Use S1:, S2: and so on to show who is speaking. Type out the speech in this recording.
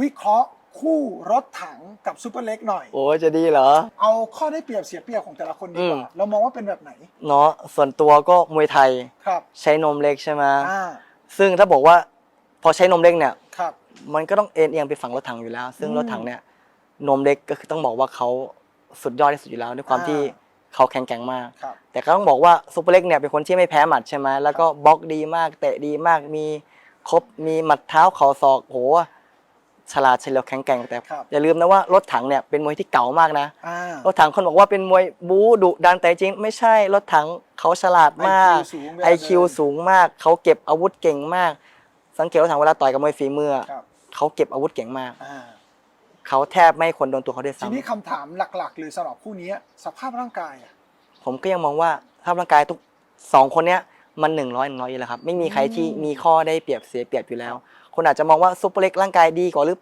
S1: วิเคราะห์คู่รถถังกับซูเปอร์เล็กหน่อย
S2: โอ้ยจะดีเหรอ
S1: เอาข้อได้เปรียบเสียเปรียบของแต่ละคนดีกว่า
S2: อืม
S1: เรามองว่าเป็นแบบไหน
S2: เนาะส่วนตัวก็มวยไทย
S1: ครับ
S2: ใช้นมเล็กใช่ไหม
S1: อ่า
S2: ซึ่งถ้าบอกว่าพอใช้นมเล็กเนี่ย
S1: ครับ
S2: มันก็ต้องเอ็นเอียงไปฝั่งรถถังอยู่แล้ว ซึ่ง
S1: อืม
S2: รถถังเนี่ยนมเล็กก็คือต้องบอกว่าเขาสุดยอดที่สุดอยู่แล้วด้วยความ
S1: อ่า
S2: ที่เขาแข็งแกร่งมาก
S1: ครับ
S2: แต่ก็ต้องบอกว่าซูเปอร์เล็กเนี่ยเป็นคนที่ไม่แพ้หมัดใช่ไหมแล้วก็บล็อกดีมาก เตะดีมากมีครบมีหมัดเท้าเข่าศอกโห ฉลาดเฉลียวแข็งแกร่งแต่
S1: ครับ
S2: อย่าลืมนะว่ารถถังเนี่ยเป็นมวยที่เก่ามากนะ
S1: อ่าร
S2: ถถังคนบอกว่าเป็นมวยบู๊ดุดันแต่จริงไม่ใช่รถถังเขาฉลาดมาก
S1: IQ สูงแบบ
S2: ไอคิวสูงมาก เขาเก็บอาวุธเก่งมาก สังเกตรถถังเวลาต่อยกับมวยฝีมือ
S1: ครับ
S2: เขาเก็บอาวุธเก่งมาก
S1: อ่า
S2: เขาแทบไม่ให้คนโดนตัวเขาด้วย
S1: ที
S2: ซ้ำ
S1: นี้คำถามหลักๆเลยสำหรับคู่นี้สภาพร่างกายอะ
S2: ผมก็ยังมองว่าสภาพร่างกายทุกสองคนเนี้ยมันหนึ่งร้อยหนึ่งร้อยอยู่แล้วครับ ไม่มีใครที่มีข้อได้เปรียบเสียเปรียบอยู่แล้ว คนอาจจะมองว่าซุปเปอร์เล็กร่างกายดีกว่าหรือ